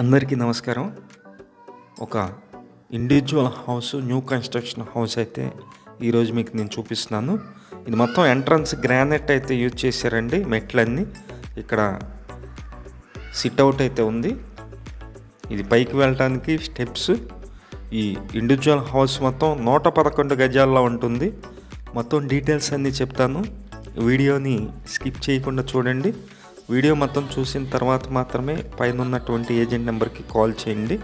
అందరికీ నమస్కారం. ఒక individual house new construction house అయితే ఈరోజు మీకు నేను చూపిస్తున్నాను. ఇది మొత్తం ఎంట్రన్స్ గ్రానైట్ అయితే యూజ్ చేశారండి మెట్లన్నీ. ఇక్కడ సిట్అవుట్ అయితే ఉంది. ఇది పైకి వెళ్ళడానికి స్టెప్స్ ఈ ఇండివిజువల్ హౌస్ మొత్తం నూట పదకొండు గజాల్లో ఉంటుంది. మొత్తం డీటెయిల్స్ అన్నీ చెప్తాను. వీడియోని స్కిప్ చేయకుండా చూడండి. వీడియో మొత్తం చూసిన తర్వాత మాత్రమే పైన ఉన్నటువంటి ఏజెంట్ నెంబర్కి కాల్ చేయండి.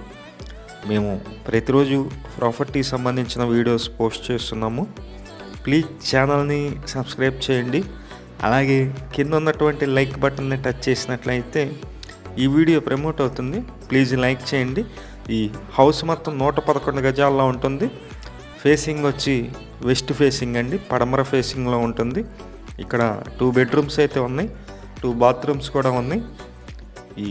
మేము ప్రతిరోజు ప్రాపర్టీ సంబంధించిన వీడియోస్ పోస్ట్ చేస్తున్నాము. ప్లీజ్ ఛానల్ని సబ్స్క్రైబ్ చేయండి. అలాగే కింద ఉన్నటువంటి లైక్ బటన్ని టచ్ చేసినట్లయితే ఈ వీడియో ప్రమోట్ అవుతుంది. ప్లీజ్ లైక్ చేయండి. ఈ హౌస్ మొత్తం నూట పదకొండు గజాల్లో ఉంటుంది. ఫేసింగ్ వచ్చి వెస్ట్ ఫేసింగ్ అండి. పడమర ఫేసింగ్లో ఉంటుంది. ఇక్కడ టూ బెడ్రూమ్స్ అయితే ఉన్నాయి. టూ బాత్రూమ్స్ కూడా ఉన్నాయి. ఈ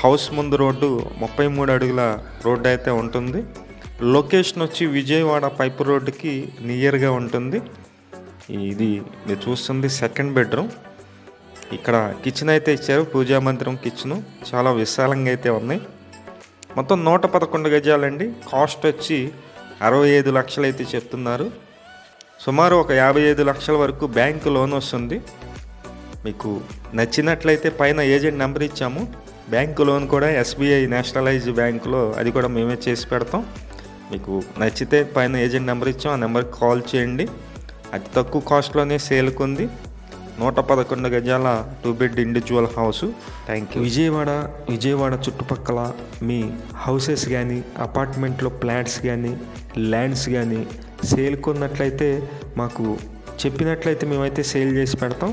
హౌస్ ముందు రోడ్డు ముప్పై మూడు అడుగుల రోడ్డు అయితే ఉంటుంది. లొకేషన్ వచ్చి విజయవాడ పైపు రోడ్డుకి నియర్గా ఉంటుంది. ఇది మీరు చూస్తుంది సెకండ్ బెడ్రూమ్. ఇక్కడ కిచెన్ అయితే ఇచ్చారు పూజా మందిరం కిచెను. చాలా విశాలంగా అయితే ఉన్నాయి. మొత్తం నూట పదకొండు గజాలండి. కాస్ట్ వచ్చి అరవై ఐదు లక్షలు అయితే చెప్తున్నారు. సుమారు ఒక యాభై ఐదు లక్షల వరకు బ్యాంకు లోన్ వస్తుంది. మీకు నచ్చినట్లయితే పైన ఏజెంట్ నెంబర్ ఇచ్చాము. బ్యాంకు లోన్ కూడా ఎస్బీఐ నేషనలైజ్ బ్యాంకులో అది కూడా మేమే చేసి పెడతాం. మీకు నచ్చితే పైన ఏజెంట్ నెంబర్ ఇచ్చాం. ఆ నెంబర్కి కాల్ చేయండి. అతి తక్కువ కాస్ట్లోనే సేల్కి ఉంది. నూట పదకొండు గజాల two bed individual house. Thank you Vijayawada Vijayawada చుట్టుపక్కల మీ హౌసెస్ కానీ అపార్ట్మెంట్లో ఫ్లాట్స్ కానీ ల్యాండ్స్ కానీ సేల్కి ఉన్నట్లయితే మాకు చెప్పినట్లయితే మేమైతే సేల్ చేసి పెడతాం.